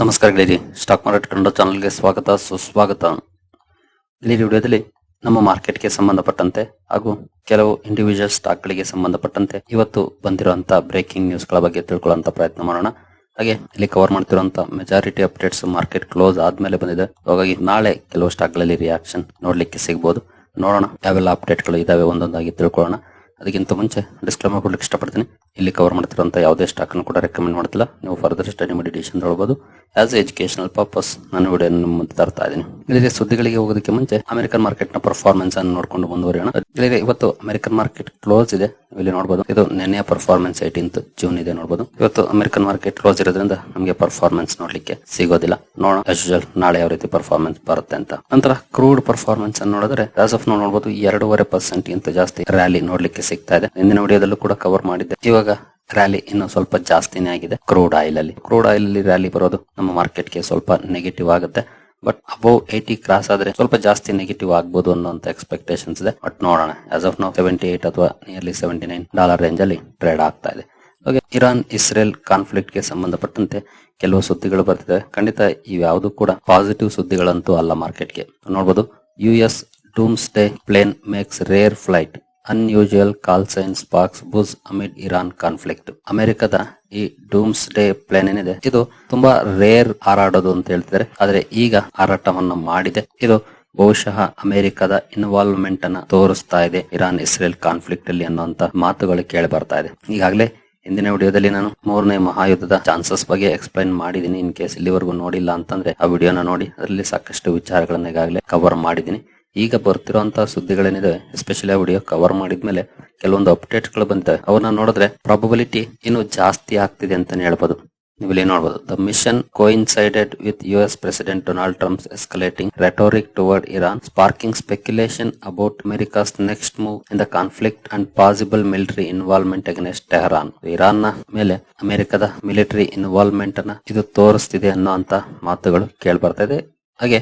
ನಮಸ್ಕಾರ ಗೆಳೆಯರಿ stock market Kannada ಚಾನಲ್ಗೆ ಸ್ವಾಗತ, ಸುಸ್ವಾಗತ. ಇಲ್ಲಿ ವಿಡಿಯೋದಲ್ಲಿ ನಮ್ಮ ಮಾರ್ಕೆಟ್ಗೆ ಸಂಬಂಧಪಟ್ಟಂತೆ ಹಾಗೂ ಕೆಲವು ಇಂಡಿವಿಜುವಲ್ ಸ್ಟಾಕ್ಗಳಿಗೆ ಸಂಬಂಧಪಟ್ಟಂತೆ ಇವತ್ತು ಬಂದಿರುವಂತಹ ಬ್ರೇಕಿಂಗ್ ನ್ಯೂಸ್ಗಳ ಬಗ್ಗೆ ತಿಳ್ಕೊಳ್ಳುವಂತ ಪ್ರಯತ್ನ ಮಾಡೋಣ. ಹಾಗೆ ಇಲ್ಲಿ ಕವರ್ ಮಾಡ್ತಿರುವಂತ ಮೆಜಾರಿಟಿ ಅಪ್ಡೇಟ್ಸ್ ಮಾರ್ಕೆಟ್ ಕ್ಲೋಸ್ ಆದ್ಮೇಲೆ ಬಂದಿದೆ. ಹಾಗಾಗಿ ನಾಳೆ ಕೆಲವು ಸ್ಟಾಕ್ಗಳಲ್ಲಿ ರಿಯಾಕ್ಷನ್ ನೋಡ್ಲಿಕ್ಕೆ ಸಿಗಬಹುದು ನೋಡೋಣ, ಯಾವೆಲ್ಲ ಅಪ್ಡೇಟ್ಗಳು ಇದಾವೆ ಒಂದೊಂದಾಗಿ ತಿಳ್ಕೊಳ್ಳೋಣ. ಅದಕ್ಕಿಂತ ಮುಂಚೆ ಡಿಸ್ಕ್ಲೇಮರ್ ಕೊಡ್ಲಿಕ್ಕೆ ಇಷ್ಟಪಡ್ತೀನಿ. ಇಲ್ಲಿ ಕವರ್ ಮಾಡ್ತಿರುವಂತ ಯಾವುದೇ ಸ್ಟಾಕ್ ಅನ್ನು ಕೂಡ ರೆಕಮೆಂಡ್ ಮಾಡ್ತಿಲ್ಲ. ನೀವು ಫರ್ದರ್ ಸ್ಟಡಿ ಮಾಡಿ ಡಿಸಿಷನ್ ತಗೊಳ್ಬಹುದು ಆಸ್ ಎಜುಕೇಶನಲ್ ಪರ್ಪಸ್ ನಾನು ವಿಡಿಯೋ ತರ್ತಾ ಇದ್ದೀನಿ. ಇಲ್ಲಿ ಸುದ್ದಿಗಳಿಗೆ ಹೋಗೋದಕ್ಕೆ ಮುಂಚೆ ಅಮೆರಿಕನ್ ಮಾರ್ಕೆಟ್ನ ಪರ್ಫಾರ್ಮೆನ್ಸ್ ಅನ್ನು ನೋಡ್ಕೊಂಡು ಮುಂದುವರಿಯೋಣ ಇಲ್ಲಿ ಇವತ್ತು ಅಮೆರಿಕನ್ ಮಾರ್ಕೆಟ್ ಕ್ಲೋಸ್ ಇದೆ. ಇಲ್ಲಿ ನೋಡಬಹುದು ಇದು ನೆನ್ನೆಯ ಪರ್ಫಾರ್ಮೆನ್ಸ್ ಏಟೀನ್ತ್ ಜೂನ್ ಇದೆ ನೋಡಬಹುದು ಇವತ್ತು ಅಮೆರಿಕನ್ ಮಾರ್ಕೆಟ್ ಕ್ಲೋಸ್ ಇರೋದ್ರಿಂದ ನಮಗೆ ಪರ್ಫಾರ್ಮೆನ್ಸ್ ನೋಡ್ಲಿಕ್ಕೆ ಸಿಗೋದಿಲ್ಲ. ನೋಡೋಣ. ಯೂಶುವಲ್ ನಾಳೆ ಯಾವ ರೀತಿ ಪರ್ಫಾರ್ಮೆನ್ಸ್ ಬರುತ್ತೆ ಅಂತ. ನಂತರ ಕ್ರೂಡ್ ಪರ್ಫಾರ್ಮೆನ್ಸ್ ಅನ್ನು ನೋಡಿದ್ರೆ ಆಸ್ ಆಫ್ ನೋಡಬಹುದು ಎರಡೂವರೆ ಪರ್ಸೆಂಟ್ ಗಿಂತ ಜಾಸ್ತಿ ರ್ಯಾಲಿ ನೋಡ್ಲಿಕ್ಕೆ ಸಿಗ್ತಾ ಇದೆ. ಹಿಂದಿನ ವಿಡಿಯೋದಲ್ಲೂ ಕೂಡ ಕವರ್ ಮಾಡಿದ್ದೆ. ಇವಾಗ ರ್ಯಾಲಿ ಇನ್ನು ಸ್ವಲ್ಪ ಜಾಸ್ತಿನೇ ಆಗಿದೆ. ಕ್ರೂಡ್ ಆಯಿಲ್ ಅಲ್ಲಿ. ಕ್ರೂಡ್ ಆಯಿಲ್ ಅಲ್ಲಿ ರ್ಯಾಲಿ ಬರೋದು ನಮ್ಮ ಮಾರ್ಕೆಟ್ಗೆ ಸ್ವಲ್ಪ ನೆಗೆಟಿವ್ ಆಗುತ್ತೆ. ಬಟ್ ಅಬೌವ್ ಏಯ್ಟಿ ಕ್ರಾಸ್ ಆದ್ರೆ ಸ್ವಲ್ಪ ಜಾಸ್ತಿ ನೆಗೆಟಿವ್ ಆಗ್ಬೋದು ಅನ್ನೋಂತ ಎಕ್ಸ್ಪೆಕ್ಟೇಷನ್ಸ್ ಇದೆ. ಬಟ್ ನೋಡೋಣ. As of now seventy eight ಅಥವಾ nearly seventy nine dollar range ಅಲ್ಲಿ ಟ್ರೇಡ್ ಆಗ್ತಾ ಇದೆ. ಹಾಗೆ ಇರಾನ್ ಇಸ್ರೇಲ್ ಕಾನ್ಫ್ಲಿಕ್ಟ್ಗೆ ಸಂಬಂಧಪಟ್ಟಂತೆ ಕೆಲವು ಸುದ್ದಿಗಳು ಬರ್ತಿದೆ. ಖಂಡಿತ ಇವ್ಯಾವುದು ಕೂಡ ಪಾಸಿಟಿವ್ ಸುದ್ದಿಗಳಂತೂ ಅಲ್ಲ ಮಾರ್ಕೆಟ್ಗೆ. ನೋಡಬಹುದು U S doomsday plane makes rare flight unusual call signs box buzz amid Iran conflict ಅಮೆರಿಕದ ಈ ಡೂಮ್ಸ್ ಡೇ ಪ್ಲಾನ್ ಏನಿದೆ? ಇದು ತುಂಬಾ ರೇರ್ ಹಾರಾಡೋದು ಅಂತ ಹೇಳ್ತಿದ್ದಾರೆ. ಆದ್ರೆ ಈಗ ಹಾರಾಟವನ್ನು ಮಾಡಿದೆ. ಇದು ಬಹುಶಃ ಅಮೆರಿಕದ ಇನ್ವಾಲ್ವ್ಮೆಂಟ್ ಅನ್ನ ತೋರಿಸ್ತಾ ಇದೆ. ಇರಾನ್ ಇಸ್ರೇಲ್ ಕಾನ್ಫ್ಲಿಕ್ಟ್ ಅಲ್ಲಿ ಅನ್ನುವಂತ ಮಾತುಗಳು ಕೇಳಿ ಬರ್ತಾ ಇದೆ. ಈಗಾಗಲೇ ಹಿಂದಿನ ವಿಡಿಯೋದಲ್ಲಿ ನಾನು ಮೂರನೇ ಮಹಾಯುದ್ಧದ ಚಾನ್ಸಸ್ ಬಗ್ಗೆ ಎಕ್ಸ್ಪ್ಲೈನ್ ಮಾಡಿದ್ದೀನಿ ಇನ್ ಕೇಸ್ ಇಲ್ಲಿವರೆಗೂ ನೋಡಿಲ್ಲ ಅಂತಂದ್ರೆ ಆ ವಿಡಿಯೋನ ನೋಡಿ. ಅದರಲ್ಲಿ ಸಾಕಷ್ಟು ವಿಚಾರಗಳನ್ನ ಈಗಾಗಲೇ ಕವರ್ ಮಾಡಿದ್ದೀನಿ ಈಗ ಬರ್ತಿರುವಂತಹ ಸುದ್ದಿಗಳೇನಿದೆ ಎಸ್ಪೆಷಲಿ ಆ ವಿಡಿಯೋ ಕವರ್ ಮಾಡಿದ್ಮೇಲೆ ಕೆಲವೊಂದು ಅಪ್ಡೇಟ್ಗಳು ಬಂತೆ ಅವನ್ನ ನೋಡಿದ್ರೆ ಪ್ರಾಬಬಿಲಿಟಿ ಇನ್ನು ಜಾಸ್ತಿ ಆಗ್ತಿದೆ ಅಂತಾನೆ ಹೇಳ್ಬೋದು. ನೀವು ಇಲ್ಲಿ ನೋಡಬಹುದು the mission coincided with U S president Donald Trump escalating rhetoric toward Iran sparking speculation about America's next move in the conflict and possible military involvement against Tehran ಇರಾನ್ನ ಮೇಲೆ ಅಮೆರಿಕದ ಮಿಲಿಟರಿ ಇನ್ವಾಲ್ವ್ಮೆಂಟ್ ಅನ್ನ ಇದು ತೋರಿಸ್ತಿದೆ ಅನ್ನೋ ಅಂತ ಮಾತುಗಳು ಕೇಳಿ ಬರ್ತಾ ಇದೆ. ಹಾಗೆ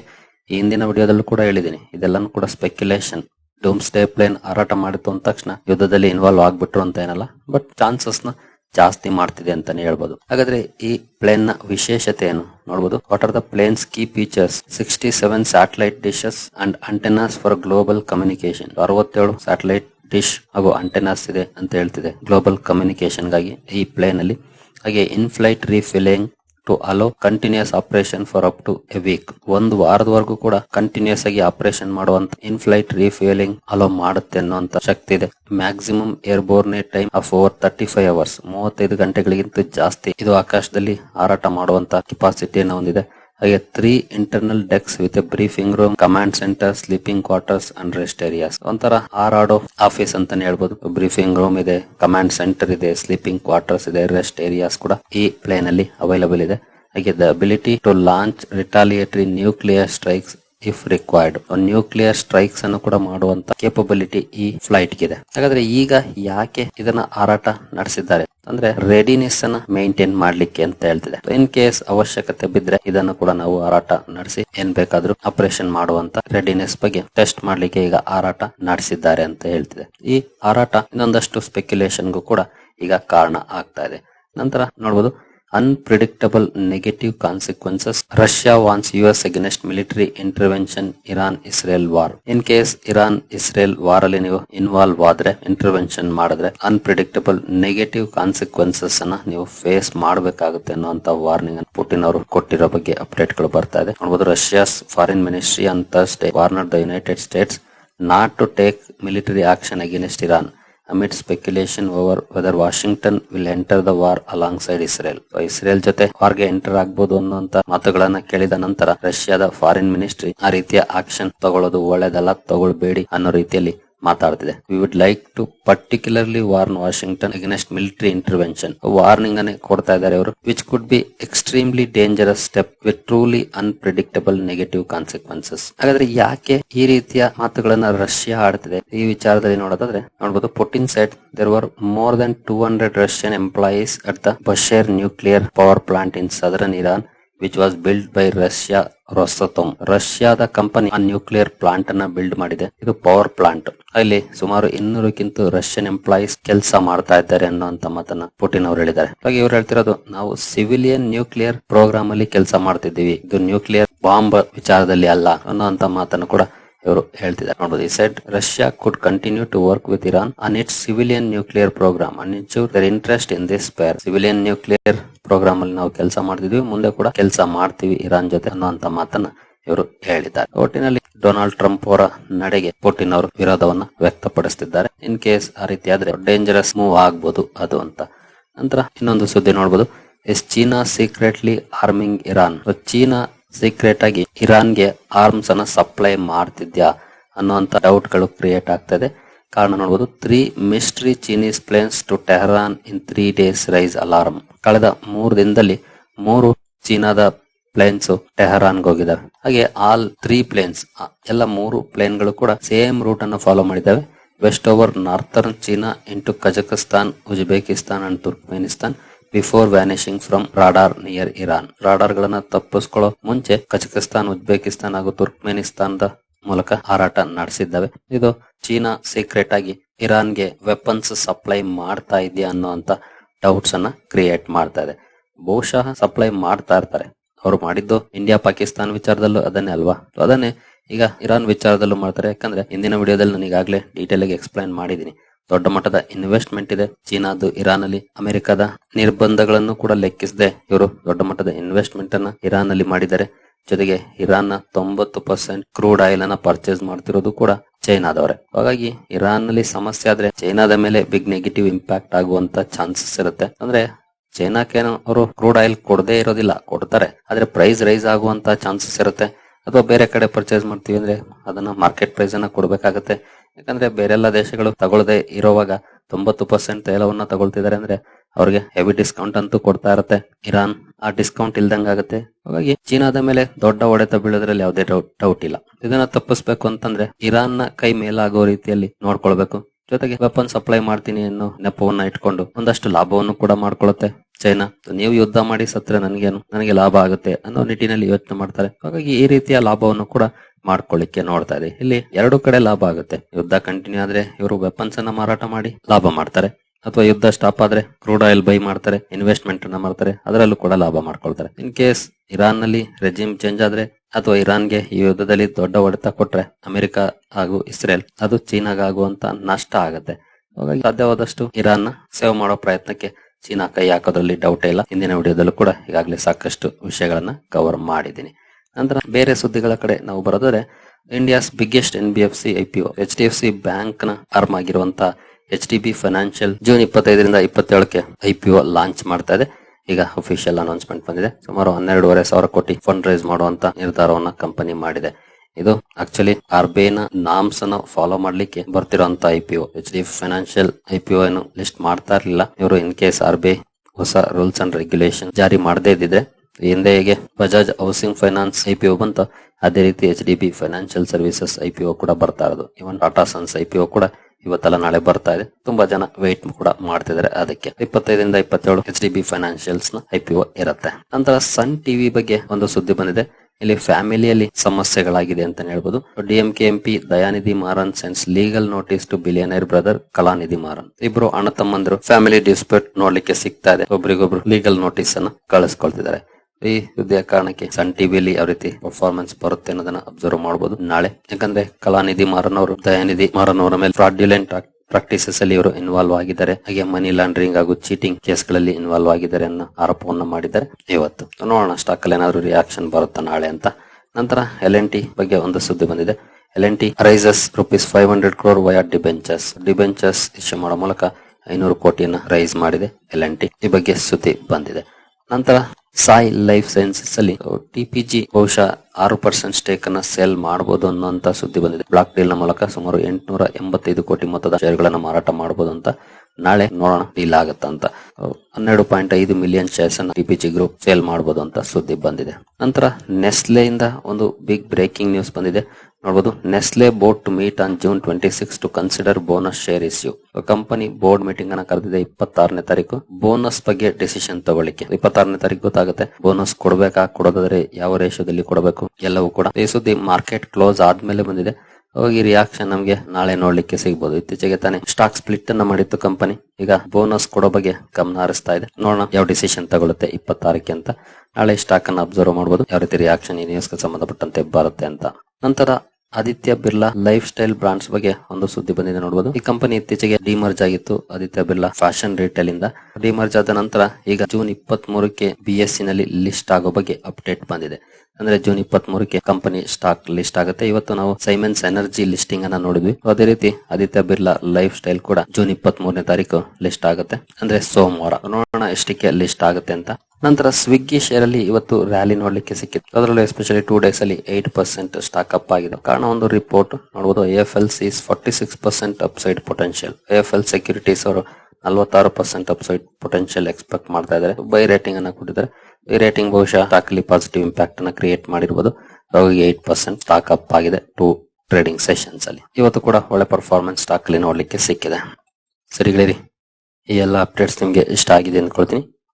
ಹಿಂದಿನ ವಿಡಿಯೋದಲ್ಲೂ ಕೂಡ ಹೇಳಿದ್ದೀನಿ. ಇದೆಲ್ಲಾನು ಕೂಡ ಸ್ಪೆಕ್ಯುಲೇಷನ್ ಡೋಮ್ ಡೇ ಪ್ಲೇನ್ ಹಾರಾಟ ಮಾಡಿತು ಅಂದ ತಕ್ಷಣ ಯುದ್ಧದಲ್ಲಿ ಇನ್ವಾಲ್ವ್ ಆಗ್ಬಿಟ್ರು ಅಂತ ಏನಲ್ಲ ಬಟ್ ಚಾನ್ಸಸ್ನ ಜಾಸ್ತಿ ಮಾಡ್ತಿದೆ ಅಂತಾನೆ ಹೇಳ್ಬೋದು. ಹಾಗಾದ್ರೆ ಈ ಪ್ಲೇನ್ನ ವಿಶೇಷತೆ ಏನು ನೋಡಬಹುದು what are the plane's key features sixty seven satellite dishes and antennas for global communication ಅರವತ್ತೇಳು ಸ್ಯಾಟಲೈಟ್ ಡಿಶ್ ಹಾಗೂ ಅಂಟೆನಾಸ್ ಇದೆ ಅಂತ ಹೇಳ್ತಿದೆ. ಗ್ಲೋಬಲ್ ಕಮ್ಯುನಿಕೇಶನ್ಗಾಗಿ ಈ ಪ್ಲೇನ್ ಅಲ್ಲಿ. ಹಾಗೆ in flight refilling to allow continuous operation for up to a week ಒಂದು ವಾರದವರೆಗೂ ಕೂಡ ಕಂಟಿನ್ಯೂಸ್ ಆಗಿ ಆಪರೇಷನ್ ಮಾಡುವಂತ ಇನ್ ಫ್ಲೈಟ್ ರೀಫ್ಯೂಲಿಂಗ್ ಅಲೋ ಮಾಡುತ್ತೆ ಅನ್ನುವಂತ ಶಕ್ತಿ ಇದೆ. Maximum airborne time of over thirty five hours ಮೂವತ್ತೈದು ಗಂಟೆಗಳಿಗಿಂತ ಜಾಸ್ತಿ ಇದು ಆಕಾಶದಲ್ಲಿ ಹಾರಾಟ ಮಾಡುವಂತ ಕೆಪಾಸಿಟಿಯನ್ನು ಹೊಂದಿದೆ. ಹಾಗೆ three internal decks with briefing room command center sleeping quarters and rest areas ಒಂಥರ ಆರ್ ಆಫೀಸ್ ಅಂತಾನೆ ಹೇಳ್ಬೋದು. ಬ್ರೀಫಿಂಗ್ ರೂಮ್ ಇದೆ ಕಮಾಂಡ್ ಸೆಂಟರ್ ಇದೆ ಸ್ಲೀಪಿಂಗ್ ಕ್ವಾರ್ಟರ್ಸ್ ಇದೆ ರೆಸ್ಟ್ ಏರಿಯಾಸ್ ಕೂಡ ಈ ಪ್ಲೇನ್ ಅಲ್ಲಿ ಅವೈಲಬಲ್ ಇದೆ. ಹಾಗೆ the ability to launch retaliatory nuclear strikes if required nuclear strikes ಅನ್ನು ಕೂಡ ಮಾಡುವಂತ ಕೇಪಬಿಲಿಟಿ ಈ ಫ್ಲೈಟ್ ಗಿದೆ. ಹಾಗಾದ್ರೆ ಈಗ ಯಾಕೆ ಇದನ್ನ ಹಾರಾಟ ನಡೆಸಿದ್ದಾರೆ? ಅಂದ್ರೆ ರೆಡಿನೆಸ್ ಅನ್ನ ಮೇಂಟೈನ್ ಮಾಡ್ಲಿಕ್ಕೆ ಅಂತ ಹೇಳ್ತಿದೆ. ಇನ್ ಕೇಸ್ ಅವಶ್ಯಕತೆ ಬಿದ್ರೆ ಇದನ್ನು ಕೂಡ ನಾವು ಹಾರಾಟ ನಡೆಸಿ ಏನ್ ಬೇಕಾದ್ರೂ ಆಪರೇಷನ್ ಮಾಡುವಂತ ರೆಡಿನೆಸ್ ಬಗ್ಗೆ ಟೆಸ್ಟ್ ಮಾಡ್ಲಿಕ್ಕೆ ಈಗ ಹಾರಾಟ ನಡೆಸಿದ್ದಾರೆ ಅಂತ ಹೇಳ್ತಿದೆ. ಈ ಹಾರಾಟ ಇನ್ನೊಂದಷ್ಟು ಸ್ಪೆಕ್ಯುಲೇಷನ್ಗೂ ಕೂಡ ಈಗ ಕಾರಣ ಆಗ್ತಾ ಇದೆ. ನಂತರ ನೋಡಬಹುದು unpredictable negative consequences. Russia wants US against military intervention Iran Israel war. In case Iran Israel war ಅಲ್ಲಿ ನೀವು ಇನ್ವಾಲ್ವ್ ಆದ್ರೆ ಇಂಟರ್ವೆನ್ಷನ್ ಮಾಡಿದ್ರೆ ಅನ್ಪ್ರಿಡಿಕ್ಟಬಲ್ ನೆಗೆಟಿವ್ ಕಾನ್ಸಿಕ್ವೆನ್ಸಸ್ ಅನ್ನ ನೀವು ಫೇಸ್ ಮಾಡಬೇಕಾಗುತ್ತೆ ಅನ್ನುವಂತ ವಾರ್ನಿಂಗ್ ಪುಟಿನ್ ಅವರು ಕೊಟ್ಟಿರೋ ಬಗ್ಗೆ ಅಪ್ಡೇಟ್ಗಳು ಬರ್ತಾ ಇದೆ ನೋಡಬಹುದು ರಷ್ಯಾಸ್ ಫಾರಿನ್ ಮಿನಿಸ್ಟ್ರಿ ಅಂತ Thursday warned the United States not to take military action against Iran amid speculation over whether Washington will enter the war alongside Israel Israel ಜೊತೆ ವಾರ್ಗೆ ಎಂಟರ್ ಆಗ್ಬೋದು ಅನ್ನುವಂತ ಮಾತುಗಳನ್ನ ಕೇಳಿದ ನಂತರ ರಷ್ಯಾದ ಫಾರಿನ್ ಮಿನಿಸ್ಟ್ರಿ ಆ ರೀತಿಯ ಆಕ್ಷನ್ ತಗೊಳ್ಳೋದು ಒಳ್ಳೇದಲ್ಲ, ತಗೊಳ್ಬೇಡಿ ಅನ್ನೋ ರೀತಿಯಲ್ಲಿ ಮಾತಾಡ್ತಿದೆ. We would like to particularly warn Washington against military intervention warning ಅನ್ನೇ ಕೊಡ್ತಾ ಇದ್ದಾರೆ ಅವರು which could be extremely dangerous step with truly unpredictable negative consequences ಹಾಗಾದ್ರೆ ಯಾಕೆ ಈ ರೀತಿಯ ಮಾತುಗಳನ್ನ ರಷ್ಯಾ ಆಡ್ತಿದೆ? ಈ ವಿಚಾರದಲ್ಲಿ ನೋಡೋದಾದ್ರೆ ನೋಡಬಹುದು Putin side there were more than two hundred Russian employees at the Bushehr nuclear power plant in southern Iran which was build by Russia Rosatom ರಷ್ಯಾದ ಕಂಪನಿ ಆ ನ್ಯೂಕ್ಲಿಯರ್ ಪ್ಲಾಂಟ್ ಅನ್ನ ಬಿಲ್ಡ್ ಮಾಡಿದೆ. ಇದು ಪವರ್ ಪ್ಲಾಂಟ್ ಅಲ್ಲಿ ಸುಮಾರು ಇನ್ನೂರಕ್ಕಿಂತ Russian employees ಕೆಲಸ ಮಾಡ್ತಾ ಇದ್ದಾರೆ ಅನ್ನುವಂತ ಮಾತನ್ನ ಪುಟಿನ್ ಅವರು ಹೇಳಿದ್ದಾರೆ. ಹಾಗೆ ಇವ್ರು ಹೇಳ್ತಿರೋದು, ನಾವು ಸಿವಿಲಿಯನ್ ನ್ಯೂಕ್ಲಿಯರ್ ಪ್ರೋಗ್ರಾಮ್ ಅಲ್ಲಿ ಕೆಲಸ ಮಾಡ್ತಿದ್ದೀವಿ. ಇದು ನ್ಯೂಕ್ಲಿಯರ್ ಬಾಂಬ್ ವಿಚಾರದಲ್ಲಿ ಅಲ್ಲ ಅನ್ನುವಂತ ಮಾತನ್ನು ಕೂಡ ಇವರು ಹೇಳ್ತಿದ್ದಾರೆ ನೋಡಬಹುದು ಈ side Russia could continue to work with Iran on its civilian nuclear program in their interest in this pair civilian nuclear program ಅಲ್ಲಿ ನಾವು ಕೆಲಸ ಮಾಡ್ತಿದ್ವಿ. ಮುಂದೆ ಕೂಡ ಕೆಲಸ ಮಾಡ್ತೀವಿ ಇರಾನ್ ಜೊತೆ ಅನ್ನುವಂತ ಮಾತನ್ನ ಇವರು ಹೇಳಿದ್ದಾರೆ. ಒಟ್ಟಿನಲ್ಲಿ ಡೊನಾಲ್ಡ್ ಟ್ರಂಪ್ ಅವರ ನಡೆಗೆ ಪುಟಿನ್ ಅವರು ವಿರೋಧವನ್ನ ವ್ಯಕ್ತಪಡಿಸುತ್ತಿದ್ದಾರೆ ಇನ್ ಕೇಸ್ ಆ ರೀತಿ ಆದ್ರೆ ಡೇಂಜರಸ್ ಮೂವ್ ಆಗ್ಬೋದು ಅದು ಅಂತ. ನಂತರ ಇನ್ನೊಂದು ಸುದ್ದಿ ನೋಡಬಹುದು is China secretly arming Iran China secret ಆಗಿ ಇರಾನ್ಗೆ ಆರ್ಮ್ಸ್ ಅನ್ನ ಸಪ್ಲೈ ಮಾಡ್ತಿದ್ಯಾ ಅನ್ನುವಂತ ಡೌಟ್ಗಳು ಕ್ರಿಯೇಟ್ ಆಗ್ತದೆ. ಕಾರಣ ನೋಡಬಹುದು three mystery Chinese planes to Tehran in three days raise alarm ಕಳೆದ ಮೂರು ದಿನದಲ್ಲಿ ಮೂರು ಚೀನಾದ ಪ್ಲೇನ್ಸ್ ಟೆಹರಾನ್ಗೆ ಹೋಗಿದಾವೆ. ಹಾಗೆ ಆಲ್ ತ್ರೀ ಪ್ಲೇನ್ಸ್ ಎಲ್ಲ ಮೂರು ಪ್ಲೇನ್ಗಳು ಕೂಡ ಸೇಮ್ ರೂಟ್ ಅನ್ನು follow ಮಾಡಿದ್ದಾವೆ west over northern China into Kazakhstan Uzbekistan and Turkmenistan before vanishing from radar near Iran radar ಗಳನ್ನ ತಪ್ಪಿಸ್ಕೊಳ್ಳೋ ಮುಂಚೆ ಕಜಕಿಸ್ತಾನ್, ಉಜ್ಬೇಕಿಸ್ತಾನ್ ಹಾಗೂ ತುರ್ಕ್ಮೇನಿಸ್ತಾನದ ಮೂಲಕ ಹಾರಾಟ ನಡೆಸಿದ್ದಾವೆ. ಇದು ಚೀನಾ ಸೀಕ್ರೆಟ್ ಆಗಿ ಇರಾನ್ಗೆ ವೆಪನ್ಸ್ ಸಪ್ಲೈ ಮಾಡ್ತಾ ಇದೆಯಾ ಅನ್ನುವಂತ ಡೌಟ್ಸ್ ಅನ್ನ ಕ್ರಿಯೇಟ್ ಮಾಡ್ತಾ ಇದೆ. ಬಹುಶಃ ಸಪ್ಲೈ ಮಾಡ್ತಾ ಇರ್ತಾರೆ. ಅವ್ರು ಮಾಡಿದ್ದು ಇಂಡಿಯಾ ಪಾಕಿಸ್ತಾನ್ ವಿಚಾರದಲ್ಲೂ ಅದನ್ನೇ ಅಲ್ವಾ? ಅದನ್ನೇ ಈಗ ಇರಾನ್ ವಿಚಾರದಲ್ಲೂ ಮಾಡ್ತಾರೆ. ಯಾಕಂದ್ರೆ ಹಿಂದಿನ ವಿಡಿಯೋದಲ್ಲಿ ನಾನು ಈಗಾಗಲೇ ಡೀಟೇಲ್ ಆಗಿ ಎಕ್ಸ್ಪ್ಲೈನ್ ಮಾಡಿದ್ದೀನಿ. ದೊಡ್ಡ ಮಟ್ಟದ ಇನ್ವೆಸ್ಟ್ಮೆಂಟ್ ಇದೆ. ಚೀನಾದು ಇರಾನ್ ಅಲ್ಲಿ ಅಮೆರಿಕದ ನಿರ್ಬಂಧಗಳನ್ನು ಕೂಡ ಲೆಕ್ಕಿಸದೆ ಇವರು ದೊಡ್ಡ ಮಟ್ಟದ ಇನ್ವೆಸ್ಟ್ಮೆಂಟ್ ಅನ್ನ ಇರಾನ್ ಅಲ್ಲಿ ಮಾಡಿದ್ದಾರೆ. ಜೊತೆಗೆ ಇರಾನ್ನ ತೊಂಬತ್ತು ಪರ್ಸೆಂಟ್ ಕ್ರೂಡ್ ಆಯಿಲ್ ಅನ್ನ ಪರ್ಚೇಸ್ ಮಾಡ್ತಿರೋದು ಕೂಡ ಚೈನಾದವರೇ. ಹಾಗಾಗಿ ಇರಾನ್ನಲ್ಲಿ ಸಮಸ್ಯೆ ಆದ್ರೆ ಚೈನಾದ ಮೇಲೆ ಬಿಗ್ ನೆಗೆಟಿವ್ ಇಂಪ್ಯಾಕ್ಟ್ ಆಗುವಂತ ಚಾನ್ಸಸ್ ಇರುತ್ತೆ. ಅಂದ್ರೆ ಚೈನಾಕ್ಕೆ ಅವರು ಕ್ರೂಡ್ ಆಯಿಲ್ ಕೊಡದೇ ಇರೋದಿಲ್ಲ, ಕೊಡ್ತಾರೆ. ಆದ್ರೆ ಪ್ರೈಸ್ ರೈಸ್ ಆಗುವಂತ ಚಾನ್ಸಸ್ ಇರುತ್ತೆ. ಅಥವಾ ಬೇರೆ ಕಡೆ ಪರ್ಚೇಸ್ ಮಾಡ್ತೀವಿ ಅಂದ್ರೆ ಅದನ್ನ ಮಾರ್ಕೆಟ್ ಪ್ರೈಸ್ ಅನ್ನ ಕೊಡ್ಬೇಕಾಗತ್ತೆ. ಯಾಕಂದ್ರೆ ಬೇರೆಲ್ಲ ದೇಶಗಳು ತಗೊಳ್ಳದೆ ಇರೋವಾಗ ತೊಂಬತ್ತು ಪರ್ಸೆಂಟ್ ತೈಲವನ್ನ ತಗೊಳ್ತಿದ್ದಾರೆ ಅಂದ್ರೆ ಅವ್ರಿಗೆ ಹೆವಿ ಡಿಸ್ಕೌಂಟ್ ಅಂತೂ ಕೊಡ್ತಾ ಇರತ್ತೆ. ಇರಾನ್ ಆ ಡಿಸ್ಕೌಂಟ್ ಇಲ್ದಂಗಾಗತ್ತೆ ಹಾಗಾಗಿ ಚೀನಾದ ಮೇಲೆ ದೊಡ್ಡ ಹೊಡೆತ ಬೀಳೋದ್ರಲ್ಲಿ ಯಾವುದೇ ಡೌಟ್ ಇಲ್ಲ. ಇದನ್ನ ತಪ್ಪಿಸ್ಬೇಕು ಅಂತಂದ್ರೆ ಇರಾನ್ನ ಕೈ ಮೇಲಾಗೋ ರೀತಿಯಲ್ಲಿ ನೋಡ್ಕೊಳ್ಬೇಕು. ಜೊತೆಗೆ ವೆಪನ್ ಸಪ್ಲೈ ಮಾಡ್ತೀನಿ ಅನ್ನೋ ನೆಪವನ್ನ ಇಟ್ಕೊಂಡು ಒಂದಷ್ಟು ಲಾಭವನ್ನು ಕೂಡ ಮಾಡ್ಕೊಳ್ಳುತ್ತೆ ಚೈನಾ ನೀವು ಯುದ್ಧ ಮಾಡಿ ಸತ್ರೆ ನನಗೇನು, ನನಗೆ ಲಾಭ ಆಗುತ್ತೆ ಅನ್ನೋ ನಿಟ್ಟಿನಲ್ಲಿ ಯೋಚನೆ ಮಾಡ್ತಾರೆ. ಹಾಗಾಗಿ ಈ ರೀತಿಯ ಲಾಭವನ್ನು ಕೂಡ ಮಾಡ್ಕೊಳ್ಳಿಕ್ಕೆ ನೋಡ್ತಾ ಇದೆ ಇಲ್ಲಿ ಎರಡು ಕಡೆ ಲಾಭ ಆಗುತ್ತೆ. ಯುದ್ಧ ಕಂಟಿನ್ಯೂ ಆದ್ರೆ ಇವರು ವೆಪನ್ಸ್ ಅನ್ನ ಮಾರಾಟ ಮಾಡಿ ಲಾಭ ಮಾಡ್ತಾರೆ. ಅಥವಾ ಯುದ್ಧ ಸ್ಟಾಪ್ ಆದ್ರೆ ಕ್ರೂಡ್ ಆಯಿಲ್ ಬೈ ಮಾಡ್ತಾರೆ ಇನ್ವೆಸ್ಟ್ಮೆಂಟ್ ಅನ್ನ ಮಾಡ್ತಾರೆ, ಅದರಲ್ಲೂ ಕೂಡ ಲಾಭ ಮಾಡ್ಕೊಳ್ತಾರೆ. ಇನ್ ಕೇಸ್ ಇರಾನ್ನಲ್ಲಿ ರೆಜಿಮ್ ಚೇಂಜ್ ಆದ್ರೆ ಅಥವಾ ಇರಾನ್ಗೆ ಈ ಯುದ್ಧದಲ್ಲಿ ದೊಡ್ಡ ಹೊಡೆತ ಕೊಟ್ರೆ ಅಮೆರಿಕ ಹಾಗೂ ಇಸ್ರೇಲ್, ಅದು ಚೀನಾಗಾಗುವಂತ ನಷ್ಟ ಆಗತ್ತೆ. ಹಾಗಾಗಿ ಸಾಧ್ಯವಾದಷ್ಟು ಇರಾನ್ನ ಸೇವ್ ಮಾಡೋ ಪ್ರಯತ್ನಕ್ಕೆ ಚೀನಾ ಕೈ ಹಾಕೋದ್ರಲ್ಲಿ ಡೌಟ್ ಇಲ್ಲ. ಹಿಂದಿನ ವಿಡಿಯೋದಲ್ಲೂ ಕೂಡ ಈಗಾಗಲೇ ಸಾಕಷ್ಟು ವಿಷಯಗಳನ್ನ ಕವರ್ ಮಾಡಿದ್ದೀನಿ. ನಂತರ ಬೇರೆ ಸುದ್ದಿಗಳ ಕಡೆ ನಾವು ಬರೋದಾದ್ರೆ, India's biggest N B F C I P H D F C ಬ್ಯಾಂಕ್ನ ಆರ್ಮ್ ಆಗಿರುವಂತ H D B financial June ಇಪ್ಪತ್ತೈದರಿಂದ ಇಪ್ಪತ್ತೇಳಕ್ಕೆ ಐ ಪಿ ಒ ಲಾಂಚ್ ಮಾಡ್ತಾ ಇದೆ. ಈಗ ಅಫಿಷಿಯಲ್ ಅನೌನ್ಸ್ಮೆಂಟ್ ಬಂದಿದೆ. ಸುಮಾರು ಹನ್ನೆರಡೂವರೆ ಸಾವಿರ ಕೋಟಿ ಫಂಡ್ ರೈಸ್ ಮಾಡುವಂತ ನಿರ್ಧಾರವನ್ನ ಕಂಪನಿ ಮಾಡಿದೆ. ಇದು ಆಕ್ಚುಲಿ ಆರ್ ಬಿ ಐ ನ ನಾಮ್ಸ್ ಅನ್ನ ಫಾಲೋ ಮಾಡ್ಲಿಕ್ಕೆ ಬರ್ತಿರೋಂತ I P O H D financial I P O ಏನು ಲಿಸ್ಟ್ ಮಾಡ್ತಾ ಇರಲಿಲ್ಲ. ಇವರು ಇನ್ ಕೇಸ್ ಆರ್ ಬಿ ಹೊಸ ರೂಲ್ಸ್ ಅಂಡ್ ರೆಗ್ಯುಲೇಷನ್ ಜಾರಿ ಮಾಡದೇ ಇದ್ದಿದ್ರೆ ಹಿಂದೆ ಹೇಗೆ Bajaj Housing Finance I P O ಬಂತ, ಅದೇ ರೀತಿ H D B Financial Services I P O ಕೂಡ ಬರ್ತಾ ಇರೋದು. Even Tata Sons I P O ಕೂಡ ಇವತ್ತೆಲ್ಲ ನಾಳೆ ಬರ್ತಾ ಇದೆ. ತುಂಬಾ ಜನ ವೇಟ್ ಕೂಡ ಮಾಡ್ತಿದ್ದಾರೆ. ಅದಕ್ಕೆ ಇಪ್ಪತ್ತೈದರಿಂದ ಇಪ್ಪತ್ತೇಳು ಎಚ್ ಡಿ ಬಿ ಫೈನಾನ್ಷಿಯಲ್ಸ್ನ ಐಪಿಒ ಇರುತ್ತೆ. ನಂತರ ಸನ್ ಟಿವಿ ಬಗ್ಗೆ ಒಂದು ಸುದ್ದಿ ಬಂದಿದೆ. ಇಲ್ಲಿ ಫ್ಯಾಮಿಲಿಯಲ್ಲಿ ಸಮಸ್ಯೆಗಳಾಗಿದೆ ಅಂತ ಹೇಳ್ಬೋದು. DMK MP Dayanidhi Maran sends legal notice to billionaire brother Kalanidhi Maran. ಇಬ್ರು ಅಣ್ಣ ತಮ್ಮಂದ್ರು ಫ್ಯಾಮಿಲಿ ಡಿಸ್ಪ್ಯೂಟ್ ನೋಡ್ಲಿಕ್ಕೆ ಸಿಗ್ತಾ ಇದೆ. ಒಬ್ರಿಗೊಬ್ರು ಲೀಗಲ್ ನೋಟಿಸ್ ಅನ್ನ ಕಳಿಸ್ಕೊಳ್ತಿದ್ದಾರೆ. ಈ ಯುದ್ಧ ಕಾರಣಕ್ಕೆ ಸನ್ ಟಿವಿಯಲ್ಲಿ ಯಾವ ರೀತಿ ಪರ್ಫಾರ್ಮೆನ್ಸ್ ಬರುತ್ತೆ ಅನ್ನೋದನ್ನ ಅಬ್ಸರ್ವ್ ಮಾಡಬಹುದು ನಾಳೆ. ಯಾಕಂದ್ರೆ ಕಲಾನಿಧಿ ಮಾರನ್ ಅವರು ದಯಾನಿಧಿ ಮಾರನ್ ಅವರ ಮೇಲೆ ಫ್ರಾಡ್ಯುಲೆಂಟ್ ಪ್ರಾಕ್ಟೀಸಸ್ ಅಲ್ಲಿ ಇವರು ಇನ್ವಾಲ್ವ್ ಆಗಿದ್ದಾರೆ. ಹಾಗೆ ಮನಿ ಲಾಂಡ್ರಿಂಗ್ ಹಾಗೂ ಚೀಟಿಂಗ್ ಕೇಸ್ಗಳಲ್ಲಿ ಇನ್ವಾಲ್ವ್ ಆಗಿದ್ದಾರೆ ಅನ್ನೋ ಆರೋಪವನ್ನು ಮಾಡಿದ್ದಾರೆ. ಇವತ್ತು ನೋಡೋಣ ಸ್ಟಾಕ್ ಅಲ್ಲಿ ಏನಾದ್ರು ರಿಯಾಕ್ಷನ್ ಬರುತ್ತಾ ನಾಳೆ ಅಂತ. ನಂತರ ಎಲ್ ಎನ್ ಟಿ ಬಗ್ಗೆ ಒಂದು ಸುದ್ದಿ ಬಂದಿದೆ. L N T raises rupees five hundred crore via debentures debentures issue ಮಾಡೋ ಮೂಲಕ ಐನೂರು ಕೋಟಿಯನ್ನ ರೈಸ್ ಮಾಡಿದೆ ಎಲ್ ಎನ್ ಟಿ ಈ ಬಗ್ಗೆ ಸುದ್ದಿ ಬಂದಿದೆ. ನಂತರ ಸಾಯಿ ಲೈಫ್ ಸೈನ್ಸಸ್ ಅಲ್ಲಿ ಟಿಪಿಜಿ ಬಹುಶಃ ಆರು ಪರ್ಸೆಂಟ್ ಸ್ಟೇಕ್ ಅನ್ನ ಸೇಲ್ ಮಾಡಬಹುದು ಅನ್ನುವಂತ ಸುದ್ದಿ ಬಂದಿದೆ. ಬ್ಲಾಕ್ ಡೀಲ್ನ ಮೂಲಕ ಸುಮಾರು ಎಂಟುನೂರ ಎಂಬತ್ತೈದು ಕೋಟಿ ಮೊತ್ತದ ಶೇರ್ಗಳನ್ನ ಮಾರಾಟ ಮಾಡಬಹುದು ಅಂತ ನಾಳೆ ನೋಡೋಣ ಡೀಲ್ ಆಗತ್ತ ಅಂತ. ಹನ್ನೆರಡು ಪಾಯಿಂಟ್ ಐದು ಮಿಲಿಯನ್ ಶೇರ್ಸ್ ಅನ್ನ ಟಿಪಿಜಿ ಗ್ರೂಪ್ ಸೇಲ್ ಮಾಡಬಹುದು ಅಂತ ಸುದ್ದಿ ಬಂದಿದೆ. ನಂತರ ನೆಸ್ಲೆ ಇಂದ ಒಂದು ಬಿಗ್ ಬ್ರೇಕಿಂಗ್ ನ್ಯೂಸ್ ಬಂದಿದೆ. ನೋಡಬಹುದು Nestle board to meet on June twenty six to consider bonus share issue company board meeting ಅನ್ನ ಕರೆದಿದೆ ಇಪ್ಪತ್ತಾರನೇ ತಾರೀಕು. ಬೋನಸ್ ಬಗ್ಗೆ ಡಿಸಿಷನ್ ತಗೊಳ್ಳಿಕ್ಕೆ. ಇಪ್ಪತ್ತಾರನೇ ತಾರೀಕು ಗೊತ್ತಾಗುತ್ತೆ. ಬೋನಸ್ ಕೊಡಬೇಕಾ, ಕೊಡೋದಾದ್ರೆ ಯಾವ ರೇಷದಲ್ಲಿ ಕೊಡಬೇಕು? ಎಲ್ಲವೂ ಕೂಡ. ಈ ಸುದ್ದಿ ಮಾರ್ಕೆಟ್ ಕ್ಲೋಸ್ ಆದ್ಮೇಲೆ ಬಂದಿದೆ. ಹೋಗಿ ರಿಯಾಕ್ಷನ್ ನಮಗೆ ನಾಳೆ ನೋಡ್ಲಿಕ್ಕೆ ಸಿಗ್ಬೋದು. ಇತ್ತೀಚೆಗೆ ತಾನೇ ಸ್ಟಾಕ್ ಸ್ಪ್ಲಿಟ್ ಅನ್ನ ಮಾಡಿತ್ತು ಕಂಪನಿ ಈಗ ಬೋನಸ್ ಕೊಡೋ ಬಗ್ಗೆ ಗಮನ ಹರಿಸ್ತಾ ಇದೆ. ನೋಡೋಣ ಯಾವ ಡಿಸಿಷನ್ ತಗೊಳುತ್ತೆ ಇಪ್ಪತ್ತಾರಕ್ಕೆ ಅಂತ. ನಾಳೆ ಸ್ಟಾಕ್ ಅನ್ನ ಅಬ್ಸರ್ವ್ ಮಾಡಬಹುದು ಯಾವ ರೀತಿ ರಿಯಾಕ್ಷನ್ ಈ ನ್ಯೂಸ್ಗೆ ಸಂಬಂಧಪಟ್ಟಂತೆ ಬರುತ್ತೆ ಅಂತ. ನಂತರ Aditya Birla life style brands ಬಗ್ಗೆ ಒಂದು ಸುದ್ದಿ ಬಂದಿದೆ ನೋಡಬಹುದು ಈ ಕಂಪನಿ ಇತ್ತೀಚೆಗೆ ಡಿಮರ್ಜ್ ಆಗಿತ್ತು ಆದಿತ್ಯ ಬಿರ್ಲಾ ಫ್ಯಾಷನ್ ರಿಟೇಲ್ ಇಂದ ಡಿಮರ್ಜ್ ಆದ ನಂತರ ಈಗ ಜೂನ್ ಇಪ್ಪತ್ತ್ ಮೂರಕ್ಕೆ ಬಿ ಎಸ್ ಸಿ ನಲ್ಲಿ ಲಿಸ್ಟ್ ಆಗೋ ಬಗ್ಗೆ ಅಪ್ಡೇಟ್ ಬಂದಿದೆ. ಅಂದ್ರೆ ಜೂನ್ ಇಪ್ಪತ್ತ್ ಮೂರಕ್ಕೆ ಕಂಪನಿ ಸ್ಟಾಕ್ ಲಿಸ್ಟ್ ಆಗುತ್ತೆ. ಇವತ್ತು ನಾವು ಸೈಮೆನ್ಸ್ ಎನರ್ಜಿ ಲಿಸ್ಟಿಂಗ್ ಅನ್ನ ನೋಡಿದ್ವಿ. ಅದೇ ರೀತಿ ಆದಿತ್ಯ ಬಿರ್ಲಾ ಲೈಫ್ ಸ್ಟೈಲ್ ಕೂಡ ಜೂನ್ ಇಪ್ಪತ್ತ್ ಮೂರನೇ ತಾರೀಕು ಲಿಸ್ಟ್ ಆಗುತ್ತೆ. ಅಂದ್ರೆ ಸೋಮವಾರ. ನೋಡೋಣ ಎಷ್ಟಕ್ಕೆ ಲಿಸ್ಟ್ ಆಗುತ್ತೆ ಅಂತ. ನಂತರ ಸ್ವಿಗ್ಗಿ ಶೇರ್ ಅಲ್ಲಿ ಇವತ್ತು ರ್ಯಾಲಿ ನೋಡ್ಲಿಕ್ಕೆ ಸಿಕ್ಕಿತ್ತು. ಅದರಲ್ಲೂ ಎಸ್ಪೆಷಲಿ ಟೂ ಡೇಸ್ ಅಲ್ಲಿ ಏಟ್ ಪರ್ಸೆಂಟ್ ಸ್ಟಾಕ್ ಅಪ್ ಆಗಿದೆ. ಕಾರಣ ಒಂದು ರಿಪೋರ್ಟ್ ನೋಡಬಹುದು F L sees forty six percent upside potential F L securities ಅವರು ನಲವತ್ತಾರು ಪರ್ಸೆಂಟ್ ಅಪ್ಸೈಡ್ ಪೊಟೆನ್ಶಿಯಲ್ ಎಕ್ಸ್ಪೆಕ್ಟ್ ಮಾಡ್ತಾ ಇದ್ದಾರೆ. ಬೈ ರೇಟಿಂಗ್ ಅನ್ನ ಕೊಟ್ಟಿದ್ದಾರೆ. ಈ ರೇಟಿಂಗ್ ಬಹುಶಃ ಸ್ಟಾಕ್ ಪಾಸಿಟಿವ್ ಇಂಪ್ಯಾಕ್ಟ್ ಅನ್ನ ಕ್ರಿಯೇಟ್ ಮಾಡಿರಬಹುದು ಹಾಗಾಗಿ ಏಟ್ ಪರ್ಸೆಂಟ್ ಸ್ಟಾಕ್ ಅಪ್ ಆಗಿದೆ ಟೂ ಟ್ರೇಡಿಂಗ್ ಸೆಷನ್ಸ್ ಅಲ್ಲಿ. ಇವತ್ತು ಕೂಡ ಒಳ್ಳೆ ಪರ್ಫಾರ್ಮೆನ್ಸ್ ಸ್ಟಾಕ್ ಅಲ್ಲಿ ನೋಡ್ಲಿಕ್ಕೆ ಸಿಕ್ಕಿದೆ. ಸರಿ ಗೆಳೆಯರಿ, ಈ ಎಲ್ಲ ಅಪ್ಡೇಟ್ಸ್ ನಿಮ್ಗೆ ಇಷ್ಟ ಆಗಿದೆ ಅಂದ್ಕೊಳ್ತೀನಿ.